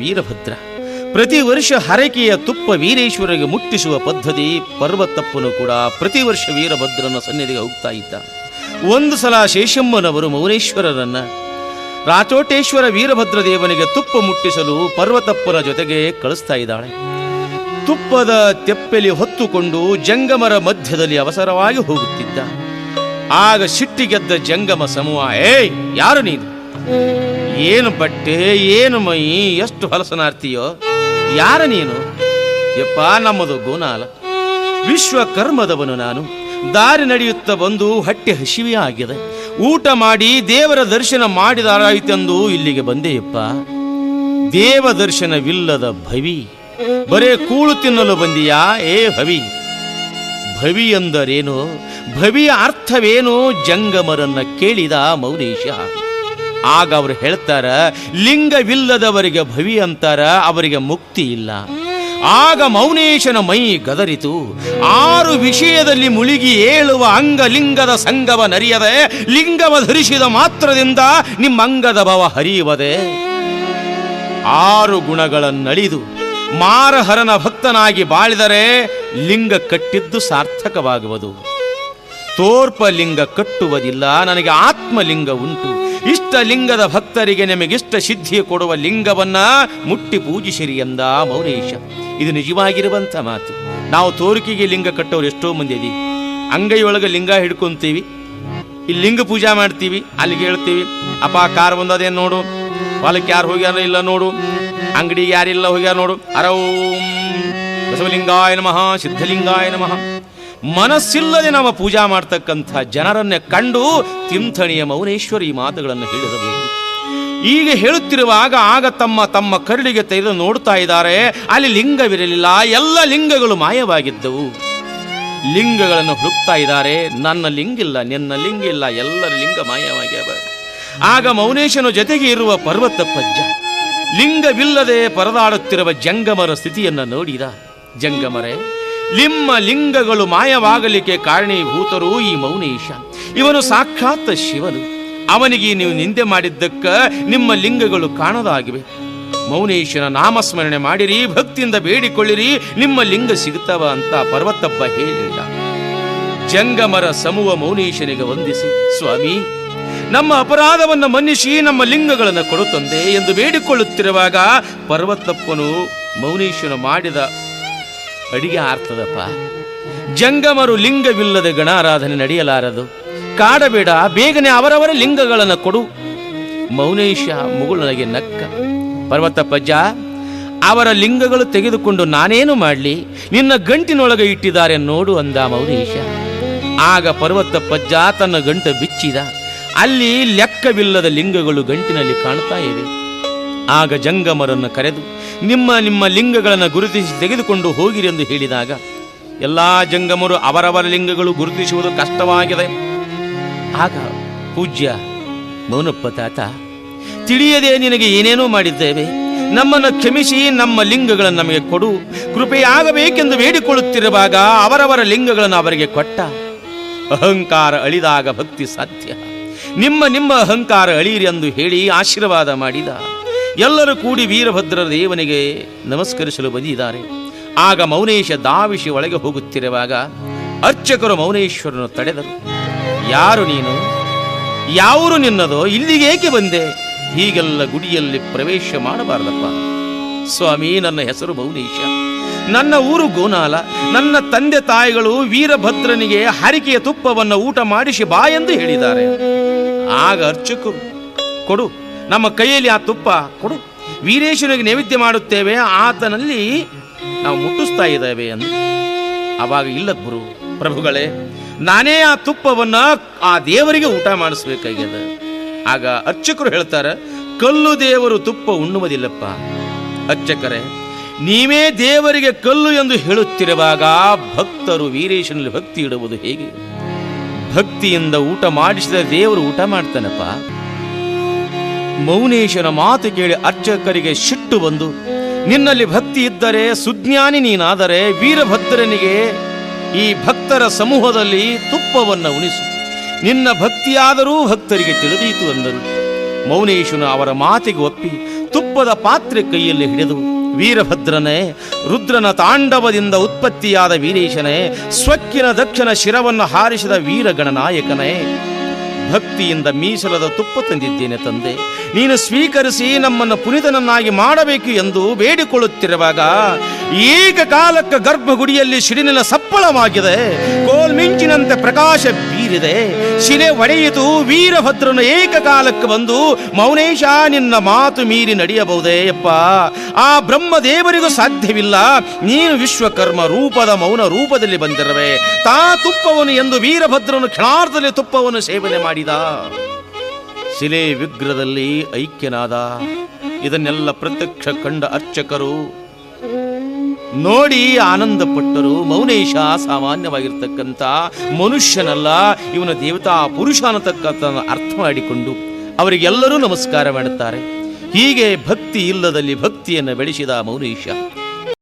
ವೀರಭದ್ರ. ಪ್ರತಿ ವರ್ಷ ಹರಕೆಯ ತುಪ್ಪ ವೀರೇಶ್ವರಿಗೆ ಮುಟ್ಟಿಸುವ ಪದ್ಧತಿ ಪರ್ವತಪ್ಪನು ಕೂಡ ಪ್ರತಿ ವರ್ಷ ವೀರಭದ್ರನ ಸನ್ನಿಧಿಗೆ ಹೋಗ್ತಾ ಇದ್ದ. ಒಂದು ಸಲ ಶೇಷಮ್ಮನವರು ಮೌನೇಶ್ವರರನ್ನ ರಾಚೋಟೇಶ್ವರ ವೀರಭದ್ರ ದೇವನಿಗೆ ತುಪ್ಪ ಮುಟ್ಟಿಸಲು ಪರ್ವತಪ್ಪನ ಜೊತೆಗೆ ಕಳಿಸ್ತಾ ಇದ್ದಾಳೆ. ತುಪ್ಪದ ತೆಪ್ಪೆಲಿ ಹೊತ್ತುಕೊಂಡು ಜಂಗಮರ ಮಧ್ಯದಲ್ಲಿ ಅವಸರವಾಗಿ ಹೋಗುತ್ತಿದ್ದ. ಆಗ ಸಿಟ್ಟಿಗೆದ್ದ ಜಂಗಮ ಸಮೂಹ, ಏಯ್, ಯಾರು ನೀನು? ಏನು ಬಟ್ಟೆ, ಏನು ಮೈ, ಎಷ್ಟು ಹೊಲಸನಾರ್ತೀಯೋ? ಯಾರ ನೀನು? ಯಪ್ಪ, ನಮ್ಮದು ಗೋನಾಲ. ವಿಶ್ವಕರ್ಮದವನು ನಾನು. ದಾರಿ ನಡೆಯುತ್ತಾ ಬಂದು ಹಟ್ಟೆ ಹಸಿವೆ ಆಗಿದೆ ಊಟ ಮಾಡಿ ದೇವರ ದರ್ಶನ ಮಾಡಿದಾರಾಯಿತೆಂದು ಇಲ್ಲಿಗೆ ಬಂದೆಯಪ್ಪ ದೇವ ದರ್ಶನವಿಲ್ಲದ ಭವಿ. ಬರೇ ಕೂಳು ತಿನ್ನಲು ಬಂದಿಯಾ, ಏ ಭವಿ? ಭವಿ ಎಂದರೇನು? ಭವಿಯ ಅರ್ಥವೇನು? ಜಂಗಮರನ್ನ ಕೇಳಿದ ಮೌನೇಶ. ಆಗ ಅವರು ಹೇಳ್ತಾರ, ಲಿಂಗವಿಲ್ಲದವರಿಗೆ ಭವಿ ಅಂತಾರ, ಅವರಿಗೆ ಮುಕ್ತಿ ಇಲ್ಲ. ಆಗ ಮೌನೇಶನ ಮೈ ಗದರಿತು. ಆರು ವಿಷಯದಲ್ಲಿ ಮುಳುಗಿ ಏಳುವ ಅಂಗಲಿಂಗದ ಸಂಗವ ನರಿಯದೆ, ಲಿಂಗವ ಧರಿಸಿದ ಮಾತ್ರದಿಂದ ನಿಮ್ಮ ಅಂಗದ ಭವ ಹರಿಯುವದೆ. ಆರು ಗುಣಗಳನ್ನಳಿದು ಮಾರಹರನ ಭಕ್ತನಾಗಿ ಬಾಳಿದರೆ ಲಿಂಗ ಕಟ್ಟಿದ್ದು ಸಾರ್ಥಕವಾಗುವುದು. ತೋರ್ಪ ಲಿಂಗ ಕಟ್ಟುವುದಿಲ್ಲ, ನನಗೆ ಆತ್ಮಲಿಂಗ ಉಂಟು. ಇಷ್ಟ ಲಿಂಗದ ಭಕ್ತರಿಗೆ ನಿಮಗಿಷ್ಟ ಸಿದ್ಧಿ ಕೊಡುವ ಲಿಂಗವನ್ನ ಮುಟ್ಟಿ ಪೂಜಿಸಿರಿ ಎಂದ ಮೌರೇಶ. ಇದು ನಿಜವಾಗಿರುವಂಥ ಮಾತು. ನಾವು ತೋರಿಕೆಗೆ ಲಿಂಗ ಕಟ್ಟೋರು ಎಷ್ಟೋ ಮಂದಿ ಇದೀವಿ. ಅಂಗೈಯೊಳಗೆ ಲಿಂಗ ಹಿಡ್ಕೊಂತೀವಿ. ಇಲ್ಲಿ ಲಿಂಗ ಪೂಜಾ ಮಾಡ್ತೀವಿ. ಅಲ್ಲಿಗೆ ಹೇಳ್ತೀವಿ, ಅಪ್ಪ, ಕಾರ್ ಬಂದದೇನು ನೋಡು. ಹೊಲಕ್ಕೆ ಯಾರು ಹೋಗ್ಯಾರ ಇಲ್ಲ ನೋಡು. ಅಂಗಡಿಗೆ ಯಾರಿಲ್ಲ ಹೋಗ್ಯಾರ ನೋಡು. ಅರೌ ಬಸವಲಿಂಗಾಯ ನಮಃ, ಸಿದ್ಧಲಿಂಗಾಯ ನಮಃ. ಮನಸ್ಸಿಲ್ಲದೆ ನಾವು ಪೂಜಾ ಮಾಡ್ತಕ್ಕಂಥ ಜನರನ್ನೇ ಕಂಡು ತಿಂಥಣಿಯ ಮೌನೇಶ್ವರಿ ಈ ಮಾತುಗಳನ್ನು ಹೇಳಿರಬೇಕು. ಈಗ ಹೇಳುತ್ತಿರುವಾಗ ಆಗ ತಮ್ಮ ತಮ್ಮ ಕರಡಿಗೆ ತೆಗೆದು ನೋಡ್ತಾ ಇದ್ದಾರೆ. ಅಲ್ಲಿ ಲಿಂಗವಿರಲಿಲ್ಲ. ಎಲ್ಲ ಲಿಂಗಗಳು ಮಾಯವಾಗಿದ್ದವು. ಲಿಂಗಗಳನ್ನು ಹುಡುಕ್ತಾ ಇದ್ದಾರೆ. ನನ್ನ ಲಿಂಗಿಲ್ಲ ನಿನ್ನ ಲಿಂಗಿಲ್ಲ ಎಲ್ಲರ ಲಿಂಗ ಮಾಯವಾಗ್ಯಾವ ಆಗ ಮೌನೇಶನ ಜೊತೆಗೆ ಇರುವ ಪರ್ವತ ಪಜ್ಜ ಲಿಂಗವಿಲ್ಲದೆ ಪರದಾಡುತ್ತಿರುವ ಜಂಗಮರ ಸ್ಥಿತಿಯನ್ನು ನೋಡಿದ. ಜಂಗಮರೇ ನಿಮ್ಮ ಲಿಂಗಗಳು ಮಾಯವಾಗಲಿಕ್ಕೆ ಕಾರಣೀಭೂತರು ಈ ಮೌನೇಶ. ಇವನು ಸಾಕ್ಷಾತ್ ಶಿವನು. ಅವನಿಗೆ ನೀವು ನಿಂದೆ ಮಾಡಿದ್ದಕ್ಕ ನಿಮ್ಮ ಲಿಂಗಗಳು ಕಾಣದಾಗಿವೆ. ಮೌನೇಶನ ನಾಮಸ್ಮರಣೆ ಮಾಡಿರಿ, ಭಕ್ತಿಯಿಂದ ಬೇಡಿಕೊಳ್ಳಿರಿ, ನಿಮ್ಮ ಲಿಂಗ ಸಿಗುತ್ತವ ಅಂತ ಪರ್ವತಪ್ಪ ಹೇಳಿದ ಜಂಗಮರ ಸಮೂಹ ಮೌನೇಶನಿಗೆ ವಂದಿಸಿ, ಸ್ವಾಮಿ, ನಮ್ಮ ಅಪರಾಧವನ್ನು ಮನ್ನಿಸಿ ನಮ್ಮ ಲಿಂಗಗಳನ್ನು ಕೊಡುತ್ತಂದೆ ತಂದೆ ಎಂದು ಬೇಡಿಕೊಳ್ಳುತ್ತಿರುವಾಗ ಪರ್ವತಪ್ಪನು ಮೌನೇಶನು ಮಾಡಿದ ಅಡಿಗೆ ಆರ್ತದಪ್ಪ. ಜಂಗಮರು ಲಿಂಗವಿಲ್ಲದೆ ಗಣಾರಾಧನೆ ನಡೆಯಲಾರದು. ಕಾಡಬೇಡ, ಬೇಗನೆ ಅವರವರ ಲಿಂಗಗಳನ್ನು ಕೊಡು. ಮೌನೇಶ ಮುಗುಳನಗೆ ನಕ್ಕ. ಪರ್ವತಪ್ಪಜ್ಜ ಅವರ ಲಿಂಗಗಳು ತೆಗೆದುಕೊಂಡು ನಾನೇನು ಮಾಡಲಿ? ನಿನ್ನ ಗಂಟಿನೊಳಗೆ ಇಟ್ಟಿದ್ದಾರೆ ನೋಡು ಅಂದ ಮೌನೇಶ. ಆಗ ಪರ್ವತಪ್ಪಜ್ಜ ತನ್ನ ಗಂಟು ಬಿಚ್ಚಿದ. ಅಲ್ಲಿ ಲೆಕ್ಕವಿಲ್ಲದ ಲಿಂಗಗಳು ಗಂಟಿನಲ್ಲಿ ಕಾಣ್ತಾ ಇವೆ. ಆಗ ಜಂಗಮರನ್ನು ಕರೆದು, ನಿಮ್ಮ ನಿಮ್ಮ ಲಿಂಗಗಳನ್ನು ಗುರುತಿಸಿ ತೆಗೆದುಕೊಂಡು ಹೋಗಿರಿ ಎಂದು ಹೇಳಿದಾಗ, ಎಲ್ಲ ಜಂಗಮರು ಅವರವರ ಲಿಂಗಗಳು ಗುರುತಿಸುವುದು ಕಷ್ಟವಾಗಿದೆ. ಆಗ ಪೂಜ್ಯ, ಮೌನಪ್ಪ ತಾತ, ತಿಳಿಯದೆ ನಿನಗೆ ಏನೇನೋ ಮಾಡಿದ್ದೇವೆ. ನಮ್ಮನ್ನು ಕ್ಷಮಿಸಿ, ನಮ್ಮ ಲಿಂಗಗಳನ್ನು ನಮಗೆ ಕೊಡು. ಕೃಪೆಯಾಗಬೇಕೆಂದು ಬೇಡಿಕೊಳ್ಳುತ್ತಿರುವಾಗ ಅವರವರ ಲಿಂಗಗಳನ್ನು ಅವರಿಗೆ ಕೊಟ್ಟ. ಅಹಂಕಾರ ಅಳಿದಾಗ ಭಕ್ತಿ ಸಾಧ್ಯ. ನಿಮ್ಮ ನಿಮ್ಮ ಅಹಂಕಾರ ಅಳಿಯಿರಿ ಎಂದು ಹೇಳಿ ಆಶೀರ್ವಾದ ಮಾಡಿದ. ಎಲ್ಲರೂ ಕೂಡಿ ವೀರಭದ್ರ ದೇವನಿಗೆ ನಮಸ್ಕರಿಸಲು ಬಂದಿದ್ದಾರೆ. ಆಗ ಮೌನೇಶ ದಾವಿಷಿ ಒಳಗೆ ಹೋಗುತ್ತಿರುವಾಗ ಅರ್ಚಕರು ಮೌನೇಶ್ವರನು ತಡೆದರು. ಯಾರು ನೀನು? ಯಾವರು ನಿನ್ನದೋ? ಇಲ್ಲಿಗೇಕೆ ಬಂದೆ? ಹೀಗೆಲ್ಲ ಗುಡಿಯಲ್ಲಿ ಪ್ರವೇಶ ಮಾಡಬಾರದಪ್ಪ. ಸ್ವಾಮಿ, ನನ್ನ ಹೆಸರು ಮೌನೇಶ. ನನ್ನ ಊರು ಗೋನಾಲ. ನನ್ನ ತಂದೆ ತಾಯಿಗಳು ವೀರಭದ್ರನಿಗೆ ಹರಿಕೆಯ ತುಪ್ಪವನ್ನು ಊಟ ಮಾಡಿಸಿ ಬಾ ಎಂದು ಹೇಳಿದ್ದಾರೆ. ಆಗ ಅರ್ಚಕರು, ಕೊಡು ನಮ್ಮ ಕೈಯಲ್ಲಿ ಆ ತುಪ್ಪ ಕೊಡು. ವೀರೇಶನಿಗೆ ನೈವೇದ್ಯ ಮಾಡುತ್ತೇವೆ. ಆತನಲ್ಲಿ ನಾವು ಮುಟ್ಟಿಸ್ತಾ ಇದ್ದೇವೆ ಅಂತ ಅವಾಗ ಇಲ್ಲ ಗುರು, ಪ್ರಭುಗಳೇ, ನಾನೇ ಆ ತುಪ್ಪವನ್ನು ಆ ದೇವರಿಗೆ ಊಟ ಮಾಡಿಸ್ಬೇಕಾಗ್ಯದ. ಆಗ ಅರ್ಚಕರು ಹೇಳ್ತಾರೆ, ಕಲ್ಲು ದೇವರು ತುಪ್ಪ ಉಣ್ಣುವುದಿಲ್ಲಪ್ಪ. ಅರ್ಚಕರೇ, ನೀವೇ ದೇವರಿಗೆ ಕಲ್ಲು ಎಂದು ಹೇಳುತ್ತಿರುವಾಗ ಭಕ್ತರು ವೀರೇಶನಲ್ಲಿ ಭಕ್ತಿ ಇಡುವುದು ಹೇಗೆ? ಭಕ್ತಿಯಿಂದ ಊಟ ಮಾಡಿಸಿದ ದೇವರು ಊಟ ಮಾಡ್ತಾನಪ್ಪ. ಮೌನೇಶನ ಮಾತು ಕೇಳಿ ಅರ್ಚಕರಿಗೆ ಸಿಟ್ಟು ಬಂದು, ನಿನ್ನಲ್ಲಿ ಭಕ್ತಿ ಇದ್ದರೆ ಸುಜ್ಞಾನಿ ನೀನಾದರೆ ವೀರಭದ್ರನಿಗೆ ಈ ಭಕ್ತರ ಸಮೂಹದಲ್ಲಿ ತುಪ್ಪವನ್ನು ಉಣಿಸು. ನಿನ್ನ ಭಕ್ತಿಯಾದರೂ ಭಕ್ತರಿಗೆ ತಿಳಿದೀತು ಎಂದರು. ಮೌನೇಶನು ಅವರ ಮಾತಿಗೆ ಒಪ್ಪಿ ತುಪ್ಪದ ಪಾತ್ರೆ ಕೈಯಲ್ಲಿ ಹಿಡಿದು, ವೀರಭದ್ರನೇ, ರುದ್ರನ ತಾಂಡವದಿಂದ ಉತ್ಪತ್ತಿಯಾದ ವೀರೇಶನೇ, ಸ್ವಕ್ಕಿನ ದಕ್ಷಿಣ ಶಿರವನ್ನು ಹಾರಿಸಿದ ವೀರಗಣನಾಯಕನೇ, ಭಕ್ತಿಯಿಂದ ಮೀಸಲದ ತುಪ್ಪ ತಂದಿದ್ದೇನೆ ತಂದೆ. ನೀನು ಸ್ವೀಕರಿಸಿ ನಮ್ಮನ್ನು ಪುನಿತನನ್ನಾಗಿ ಮಾಡಬೇಕು ಎಂದು ಬೇಡಿಕೊಳ್ಳುತ್ತಿರುವಾಗ ಏಕಕಾಲಕ್ಕೆ ಗರ್ಭಗುಡಿಯಲ್ಲಿ ಸಿಡಿಲಿನ ಸಪ್ಪಳವಾಗಿದೆ. ಕೋಲ್ಮಿಂಚಿನಂತೆ ಪ್ರಕಾಶ ಬೀರಿದೆ. ಶಿಲೆ ಒಡೆಯಿತು. ವೀರಭದ್ರನು ಏಕಕಾಲಕ್ಕೆ ಬಂದು, ಮೌನೇಶ, ನಿನ್ನ ಮಾತು ಮೀರಿ ನಡೆಯಬಹುದೇ ಯಪ್ಪ. ಆ ಬ್ರಹ್ಮದೇವರಿಗೂ ಸಾಧ್ಯವಿಲ್ಲ. ನೀನು ವಿಶ್ವಕರ್ಮ ರೂಪದ ಮೌನ ರೂಪದಲ್ಲಿ ಬಂದಿರವೆ. ತಾ ತುಪ್ಪವನು ಎಂದು ವೀರಭದ್ರನು ಕ್ಷಣಾರ್ಧದಲ್ಲಿ ತುಪ್ಪವನ್ನು ಸೇವನೆ ಮಾಡಿದ. ಶಿಲೆ ವಿಗ್ರಹದಲ್ಲಿ ಐಕ್ಯನಾದ. ಇದನ್ನೆಲ್ಲ ಪ್ರತ್ಯಕ್ಷ ಕಂಡ ಅರ್ಚಕರು. ನೋಡಿ ಆನಂದಪಟ್ಟರು. ಮೌನೇಶ ಸಾಮಾನ್ಯವಾಗಿರ್ತಕ್ಕಂಥ ಮನುಷ್ಯನಲ್ಲ, ಇವನ ದೇವತಾ ಪುರುಷ ಅನ್ನತಕ್ಕಂಥ ಅರ್ಥ ಮಾಡಿಕೊಂಡು ಅವರಿಗೆಲ್ಲರೂ ನಮಸ್ಕಾರ ಮಾಡುತ್ತಾರೆ. ಹೀಗೆ ಭಕ್ತಿ ಇಲ್ಲದಲ್ಲಿ ಭಕ್ತಿಯನ್ನು ಬೆಳೆಸಿದ ಮೌನೇಶ.